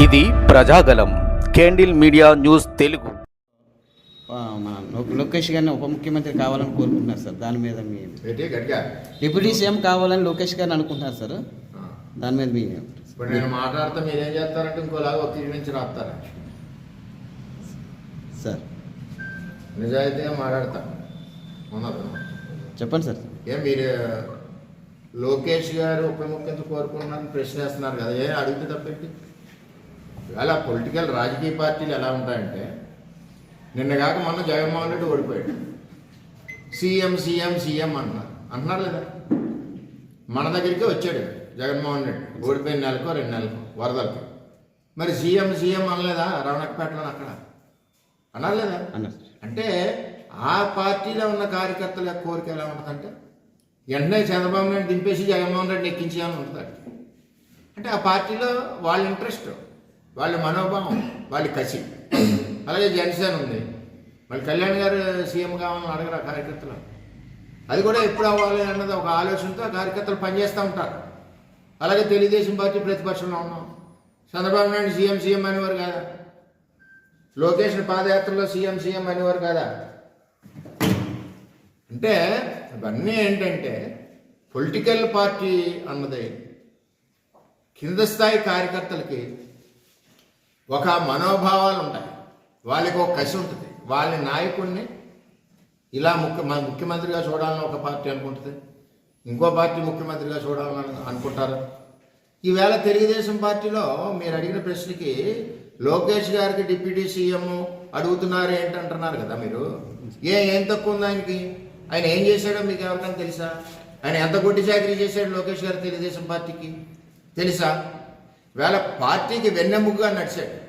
ఇది Prajagalam candle media news Telugu. Lokesh గారిని ఉప ముఖ్యమంత్రి కావాలని కోరుకుంటున్నారు సార్. దాని మీద మీ డిప్యూటీ సీఎం కావాలని లోకేష్ గారిని అనుకుంటున్నారు సార్. దాని మీద మీ ఇప్పుడు నేను మాట్లాడితే మీరేం చేస్తారంటే ఇంకోలాగా ఒత్తిడి నుంచి రాస్తారా? సార్. నిజాయితీగా మాట్లాడతా. చెప్పండి సార్. ఏం మీరు లోకేష్ గారు ఉప ముఖ్యమంత్రి కోరుకుంటున్నారని ప్రశ్న వేస్తున్నారు కదా. ఏ అడిగితే తప్పేంటి? ఇవాళ పొలిటికల్ రాజకీయ పార్టీలు ఎలా ఉంటాయంటే నిన్న కాక మొన్న జగన్మోహన్ రెడ్డి ఓడిపోయాడు. సీఎం సీఎం సీఎం అన్నారు. అంటున్నారు లేదా మన దగ్గరికి వచ్చాడు జగన్మోహన్ రెడ్డి. ఓడిపోయిన నెలకో రెండు నెలలకు వరదలకు. మరి సీఎం సీఎం అనలేదా రమణకపేటలో అక్కడ? అన్నారు లేదా అంటే ఆ పార్టీలో ఉన్న కార్యకర్తల యొక్క కోరిక ఎలా ఉంటుందంటే వెంటనే చంద్రబాబు నాయుడు దింపేసి జగన్మోహన్ రెడ్డి ఎక్కించేయాలని ఉంటుంది అంటే ఆ పార్టీలో వాళ్ళ ఇంట్రెస్ట్ వాళ్ళ మనోభావం వాళ్ళ కసి. అలాగే జనసేన ఉంది. మళ్ళీ కళ్యాణ్ గారు సీఎం కావాలని అడగరు ఆ కార్యకర్తలు? అది కూడా ఎప్పుడు అవ్వాలి అన్నది ఒక ఆలోచనతో కార్యకర్తలు పనిచేస్తూ ఉంటారు. అలాగే తెలుగుదేశం పార్టీ ప్రతిపక్షంలో ఉన్నాం. చంద్రబాబు నాయుడు సీఎం సీఎం అనేవారు కాదా? లోకేష్ పాదయాత్రలో సీఎం సీఎం అనేవారు కదా? అంటే ఇవన్నీ ఏంటంటే పొలిటికల్ పార్టీ అన్నది. కింద స్థాయి కార్యకర్తలకి ఒక మనోభావాలు ఉంటాయి. వాళ్ళకి ఒక కసి ఉంటుంది. వాళ్ళ నాయకుడిని ఇలా ముఖ్య మన ముఖ్యమంత్రిగా చూడాలని ఒక పార్టీ అనుకుంటుంది. ఇంకో పార్టీ ముఖ్యమంత్రిగా చూడాలని అనుకుంటారు. ఈవేళ తెలుగుదేశం పార్టీలో మీరు అడిగిన ప్రశ్నకి లోకేష్ గారికి డిప్యూటీ సీఎం అడుగుతున్నారు ఏంటంటున్నారు కదా మీరు? ఏ ఏం తక్కువ ఉంది ఆయనకి? ఆయన ఏం చేశాడో మీకు ఎవరికైనా తెలుసా? ఆయన ఎంత గుడ్డి చాకరీ చేశాడు లోకేష్ గారు తెలుగుదేశం పార్టీకి? తెలుసా? వేళ పార్టీకి వెన్నెముగ్గా నడిచాడు.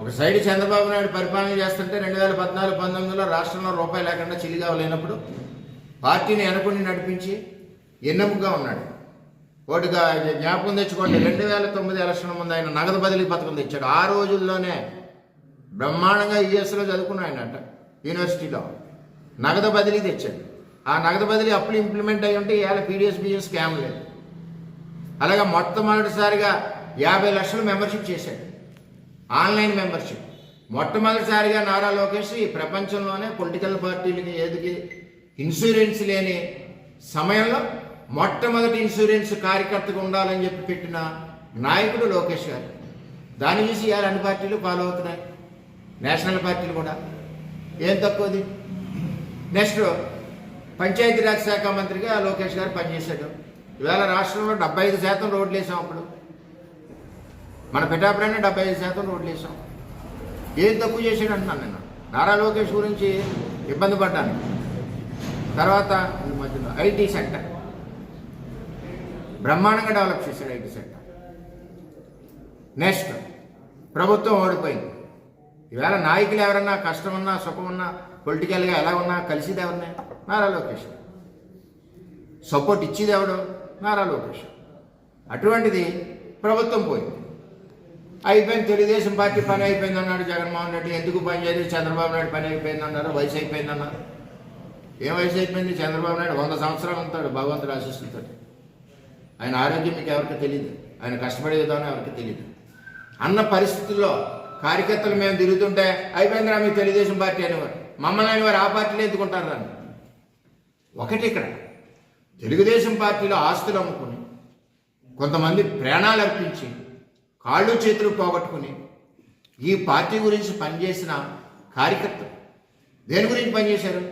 ఒక సైడ్ చంద్రబాబు నాయుడు పరిపాలన చేస్తుంటే రెండు వేల పద్నాలుగు పంతొమ్మిదిలో రాష్ట్రంలో రూపాయి లేకుండా చిలిగా లేనప్పుడు పార్టీని వెనకుండి నడిపించి ఎన్నెముగ్గా ఉన్నాడు. ఒకటిగా జ్ఞాపకం తెచ్చుకోండి రెండు వేల తొమ్మిది ఎలక్షన్ ముందు ఆయన నగదు బదిలీ పథకం తెచ్చాడు. ఆ రోజుల్లోనే బ్రహ్మాండంగా యుఎస్లో చదువుకున్నాయనట యూనివర్సిటీలో నగదు బదిలీ తెచ్చాడు. ఆ నగదు బదిలీ అప్పుడు ఇంప్లిమెంట్ అయ్యి ఉంటే ఇవాళ పీడిఎస్ బిఎస్ స్కామ్ లేదు. అలాగే మొట్టమొదటిసారిగా యాభై లక్షలు మెంబర్షిప్ చేశాడు. Online membership. మొట్టమొదటిసారిగా నారా లోకేష్ ఈ ప్రపంచంలోనే పొలిటికల్ పార్టీలకి ఏదికి ఇన్సూరెన్స్ లేని సమయంలో మొట్టమొదటి ఇన్సూరెన్స్ కార్యకర్తగా ఉండాలని చెప్పి పెట్టిన నాయకుడు లోకేష్ గారు. దాన్ని చూసి ఇవాళ అన్ని పార్టీలు ఫాలో అవుతున్నాయి. నేషనల్ పార్టీలు కూడా. ఏం తక్కువది? నెక్స్ట్ పంచాయతీరాజ్ శాఖ మంత్రిగా లోకేష్ గారు పనిచేశాడు. ఇవాళ రాష్ట్రంలో డెబ్బై ఐదు శాతం రోడ్లు వేసాం అప్పుడు. మన పిఠాపురాన్ని డెబ్బై ఐదు శాతం రోడ్లు వేసాం. ఏం తక్కువ చేశాడు అంటున్నాను నేను. నారా లోకేష్ గురించి ఇబ్బంది పడ్డాను. తర్వాత ఈ మధ్యలో ఐటీ సెక్టర్. బ్రహ్మాండంగా డెవలప్ చేశాడు ఐటీ సెక్టర్. నెక్స్ట్ ప్రభుత్వం ఓడిపోయింది. ఈవేళ నాయకులు ఎవరన్నా కష్టం ఉన్నా సుఖం ఉన్నా పొలిటికల్గా ఎలా ఉన్నా కలిసిది ఎవరినే? నారా లోకేష్. సపోర్ట్ ఇచ్చేది ఎవడు? నారా లోకేష్. అటువంటిది ప్రభుత్వం పోయింది. అయిపోయింది తెలుగుదేశం పార్టీ పని అయిపోయింది అన్నాడు జగన్మోహన్ రెడ్డి. ఎందుకు పని చేయలేదు? చంద్రబాబు నాయుడు పని అయిపోయింది అన్నారు వయసు అయిపోయింది అన్నారు ఏం వయసు అయిపోయింది? చంద్రబాబు నాయుడు వంద సంవత్సరాలు ఉంటాడు భగవంతుడు ఆశిస్తుంటాడు ఆయన ఆరోగ్యం మీకు ఎవరికి తెలియదు ఆయన కష్టపడే విధానం ఎవరికి తెలియదు అన్న పరిస్థితుల్లో కార్యకర్తలు మేము తిరుగుతుంటే అయిపోయిందిరా మీ తెలుగుదేశం పార్టీ అనేవారు. మమ్మల్ని అనేవారు ఆ పార్టీలో ఎందుకుంటారు రాని ఒకటి ఇక్కడ తెలుగుదేశం పార్టీలో ఆస్తులు అమ్ముకుని కొంతమంది ప్రాణాలు అర్పించి కాళ్ళు చేతులు పోగొట్టుకుని ఈ పార్టీ గురించి పనిచేసిన కార్యకర్తలు. దేని గురించి పనిచేశారు?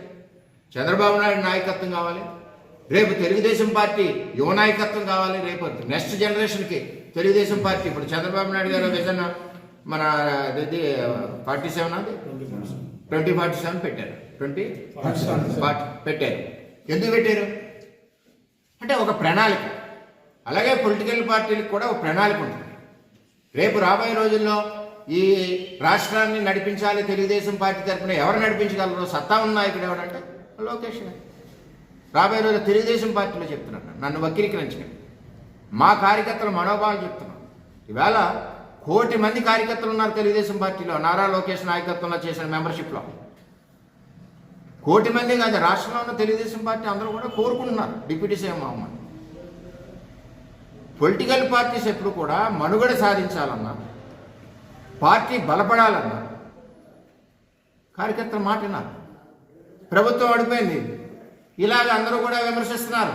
చంద్రబాబు నాయుడు నాయకత్వం కావాలి రేపు తెలుగుదేశం పార్టీ యువ నాయకత్వం కావాలి రేపు నెక్స్ట్ జనరేషన్కి తెలుగుదేశం పార్టీ. ఇప్పుడు చంద్రబాబు నాయుడు గారు విజన్ మన ఇది ఫార్టీ సెవెన్ అది? ట్వంటీ ఫార్టీ సెవెన్ పెట్టారు. ట్వంటీ ఫార్టీ పెట్టారు. ఎందుకు పెట్టారు? అంటే ఒక ప్రణాళిక. అలాగే పొలిటికల్ పార్టీలకు కూడా ఒక ప్రణాళిక ఉంటుంది. రేపు రాబోయే రోజుల్లో ఈ రాష్ట్రాన్ని నడిపించాలి తెలుగుదేశం పార్టీ తరఫున ఎవరు నడిపించగలరు సత్తా ఉన్న నాయకుడు ఎవరంటే లోకేష్ రాబోయే రోజు తెలుగుదేశం పార్టీలో చెప్తున్నాను నన్ను వక్రీకరించండి. మా కార్యకర్తల మనోభావాలు చెప్తున్నాను. ఈవేళ కోటి మంది కార్యకర్తలు ఉన్నారు తెలుగుదేశం పార్టీలో. నారా లోకేష్ నాయకత్వంలో చేసిన మెంబర్షిప్లో. కోటి మంది కాదు రాష్ట్రంలో ఉన్న తెలుగుదేశం పార్టీ అందరూ కూడా కోరుకుంటున్నారు. డిప్యూటీ సీఎం అవ్వమని. పొలిటికల్ పార్టీస్ ఎప్పుడు కూడా మనుగడ సాధించాలన్నా పార్టీ బలపడాలన్నా కార్యకర్తల మాట విన్నారు ప్రభుత్వం అడిపోయింది ఇలాగ అందరూ కూడా విమర్శిస్తున్నారు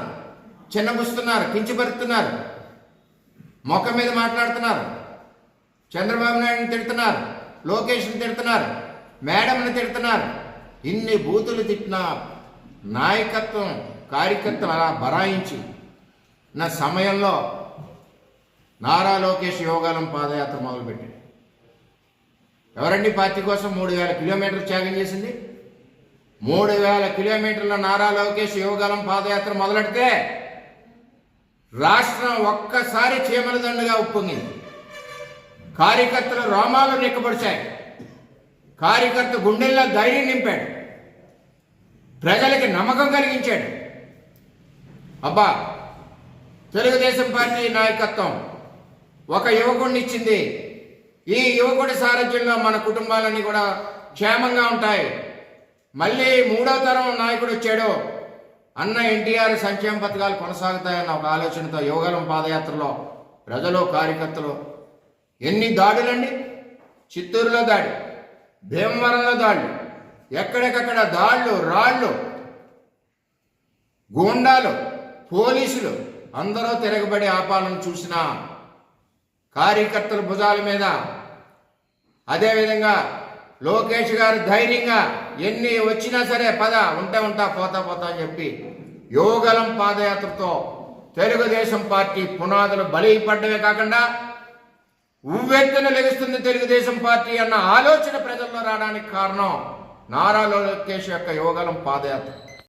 చిన్నబుస్తున్నారు కించపరుస్తున్నారు మొక్క మీద మాట్లాడుతున్నారు చంద్రబాబు నాయుడుని తిడుతున్నారు లోకేష్ని తిడుతున్నారు మేడంని తిడుతున్నారు ఇన్ని బూతులు తిట్టిన నాయకత్వం కార్యకర్తలు అలా బరాయించి నా సమయంలో నారా లోకేష్ యోగాలం పాదయాత్ర మొదలుపెట్టాడు. ఎవరండి పార్టీ కోసం మూడు వేల కిలోమీటర్లు త్యాగం చేసింది? మూడు వేల కిలోమీటర్ల నారా లోకేష్ యోగాలం పాదయాత్ర మొదలెడితే రాష్ట్రం ఒక్కసారి చీమల దండుగా ఉప్పొంగింది. కార్యకర్తలు రోమాలు నిక్కబడిచాయి కార్యకర్త గుండెల్లో ధైర్యం నింపాడు. ప్రజలకి నమ్మకం కలిగించాడు. అబ్బా తెలుగుదేశం పార్టీ నాయకత్వం ఒక యువకుడిని ఇచ్చింది. ఈ యువకుడి సారథ్యంలో మన కుటుంబాలన్నీ కూడా క్షేమంగా ఉంటాయి. మళ్ళీ మూడో తరం నాయకుడు వచ్చాడు. అన్న ఎన్టీఆర్ సంక్షేమ పథకాలు కొనసాగుతాయన్న ఒక ఆలోచనతో యోగాలం పాదయాత్రలో ప్రజలు కార్యకర్తలు ఎన్ని దాడులండి? చిత్తూరులో దాడి భీమవరంలో దాడులు ఎక్కడికక్కడ దాళ్ళు రాళ్ళు గూండాలు పోలీసులు అందరూ తిరగబడి ఆపాలను చూసినా కార్యకర్తల భుజాల మీద. అదేవిధంగా లోకేష్ గారు ధైర్యంగా ఎన్ని వచ్చినా సరే పద ఉంటే ఉంటా పోతా పోతా అని చెప్పి యోగలం పాదయాత్రతో తెలుగుదేశం పార్టీ పునాదులు బలిపడ్డమే కాకుండా ఉవ్వెత్తున లెగుస్తుంది తెలుగుదేశం పార్టీ అన్న ఆలోచన ప్రజల్లో రావడానికి కారణం నారా లోకేష్ యొక్క యోగలం పాదయాత్ర.